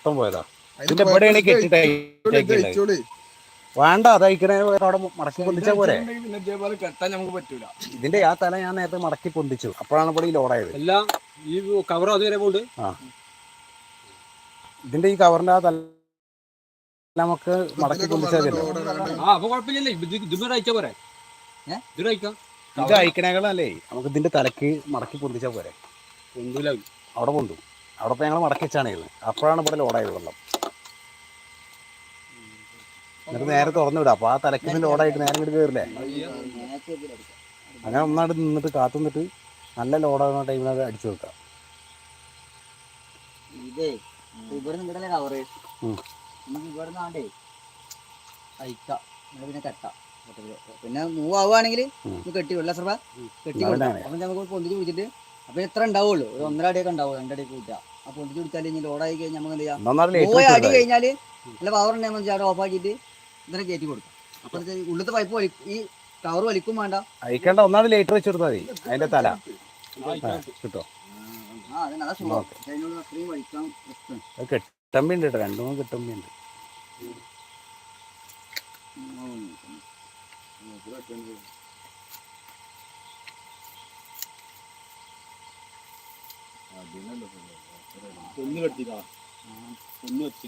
മൊത്തം പോയതാ. ഇതിന്റെ എവിടെയാണ് കെട്ടിട്ട് വേണ്ട അതയക്കണേ അവിടെ മടക്കി പൊന്തിച്ചാ പോരെ. പിന്നെ ഇതേപോലെ കെട്ടാൻ നമുക്ക് പറ്റൂല ഇതിന്റെ ആ തല ഞാൻ നേരത്തെ മടക്കി പൊന്തിച്ചു. അപ്പോഴാണ് ഇവിടെ ഈ ലോഡായത്. എല്ലാം ഈ കവർ അതുവരെ പോണ്ട്. ഇതിന്റെ ഈ കവറിന്റെ ആ തല നമുക്ക് മടക്കി പൊന്തിച്ചാൽ ആ അപ്പൊ കുഴപ്പമില്ലല്ലേ. ഇത് ഇതുവരെ അയച്ചാ പോരെ. ഇത് അയക്കാം. ഇത് അയക്കണേകളല്ലേ നമുക്ക് ഇതിന്റെ തലക്ക് മടക്കി പൊന്തിച്ചാ പോരെ. അവിടെ കൊണ്ടു അവിടെ ഇപ്പൊ ഞങ്ങൾ മടക്കിച്ചാണ് അപ്പോഴാണ് ഇവിടെ ലോഡായത് വെള്ളം എന്നിട്ട് നേരെ തുറന്നു വിടാം. അപ്പൊ ആ തലക്കിന് ലോഡായിട്ട് നേരെ ഇങ്ങോട്ട് കയറില്ലേ അങ്ങനെ ഒന്നാട് നിന്നിട്ട് കാത്തു നിന്നിട്ട് നല്ല ലോഡാകുന്ന ടൈമിൽ അടിച്ചു വെക്കാം ഇതേ ഇവിടെ നിങ്ങളുടെ കവറ് ഉം. നമുക്ക് ഇവിടെ നിന്നാണ്ടേ അയക്കാം എന്നിട്ട് പിന്നെ കെട്ടാം. പിന്നെ മൂവ് ആവുകയാണെങ്കിൽ കെട്ടി വെള്ള സർവ കെട്ടി കൊടുക്കാം. അപ്പൊ നമുക്ക് പൊന്തിച്ച് പിടിച്ചിട്ട് അപ്പൊ എത്ര ഉണ്ടാവുള്ളൂ ഒരു ഒന്നര അടിയൊക്കെ ഉണ്ടാവും രണ്ടടി കൂട്ടുക അപ്പൊ ഒന്നിച്ച് കൊടുത്താൽ ഇനി ലോഡായി കഴിഞ്ഞാൽ നമുക്ക് എന്ത് ചെയ്യാം മൂവ് അടി കഴിഞ്ഞാൽ നല്ല പവർ ഉണ്ടെങ്കിൽ നമുക്ക് ചാട് ഓഫ് ആക്കിയിട്ട് ഇതിനെ കയറ്റി കൊടുക്കും അപ്പൊ ഉള്ളത്തെ പൈപ്പ് വലിക്കും ഈ കവർ വലിക്കും വേണ്ട അയക്കേണ്ട ഒന്നാമത് ലൈറ്റർ വെച്ചെടുത്താൽ മതി അതിന്റെ തല കിട്ടോ ആ അതിന് അതാ സുഖം അതിനോട് അത്രയും വലിക്കാൻ ഇഷ്ടം അത് കെട്ടമ്പി ഉണ്ട് കേട്ടോ രണ്ടു മൂന്ന് കെട്ടമ്പി ഉണ്ട്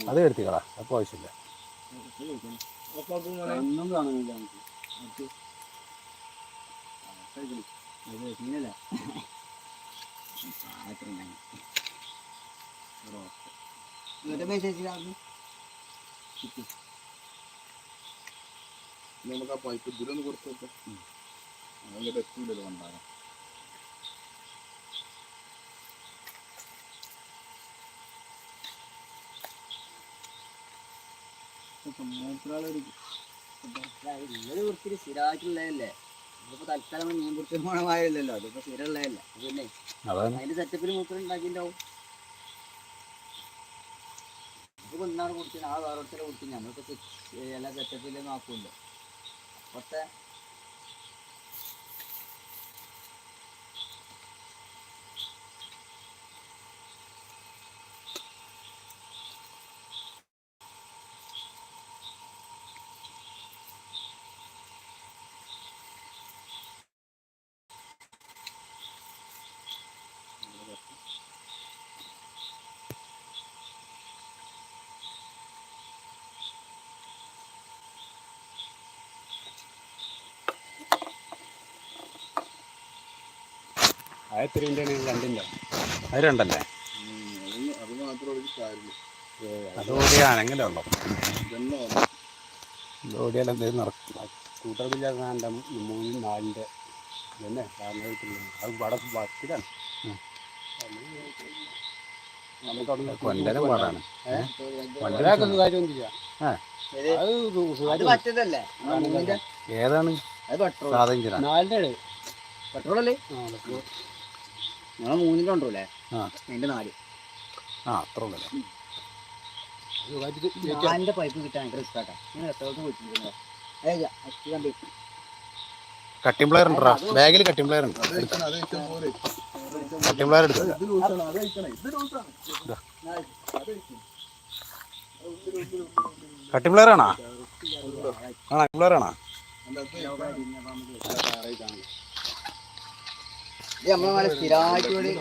അത് കെടുത്തിക്കളാ അപ്പോൾ ആവശ്യമില്ല. നമുക്ക് ആ പൈപ്പ് ഇതിലൊന്ന് കൊടുത്തു നോക്കാം അങ്ങനെ എത്തൂലല്ലോ കണ്ടാണ് നിങ്ങൾ വൃത്തിയിൽ സ്ഥിരമായിട്ടുള്ളതല്ലേ? ഇതിപ്പോ തൽക്കാലം മീൻ പിടിച്ച മണമായല്ലോ അതിപ്പോ സ്ഥിരമുള്ളതല്ല? പിന്നെ അതിന്റെ സെറ്റപ്പിൽ മൂപ്പർ ഉണ്ടാക്കിണ്ടാവും ഇപ്പൊ ഇന്നാണ് കുടിച്ചത് ആ വേറെ കുടിച്ചു നമ്മളിപ്പോ എല്ലാ സെറ്റപ്പിലും നോക്കുമല്ലോ പക്ഷേ അത് രണ്ടല്ലേ? അത് മാത്രമേ അത് ഉള്ളൂ. ഇത് ഓടിയാൽ എന്തെങ്കിലും നടക്കും. എന്റെ മൂന്ന് അത് വട പാടാണ്. ഏതാണ്? അത് പെട്രോൾ അല്ലേ പെട്രോൾ അല്ലേ മൂന്നിന്റെ അല്ലേ ആ. അതിന്റെ നാല്. ആ അത്ര ഉള്ളല്ലേ? സുഖമായിട്ട് പൈപ്പ് കിട്ടാൻ ഭയങ്കര റിസ്ക്കാട്ടാ ഞാൻ എത്രത്തോളം വിളിച്ചിരിക്കുന്നത് അതെ അച്ഛൻ കണ്ടു. കട്ടിംഗ് പ്ലെയർ ഉണ്ടോ? ബാഗിൽ കട്ടിംഗ് പ്ലെയർ ഉണ്ട്? കട്ടിംഗ് പ്ലെയർ ലൂസാണ് കട്ടിംഗ് പ്ലെയർ ആണോ ആണോ. പ്ലെയർ ആണോ? ഇത് നമ്മളെ സ്ഥിരമായിട്ട്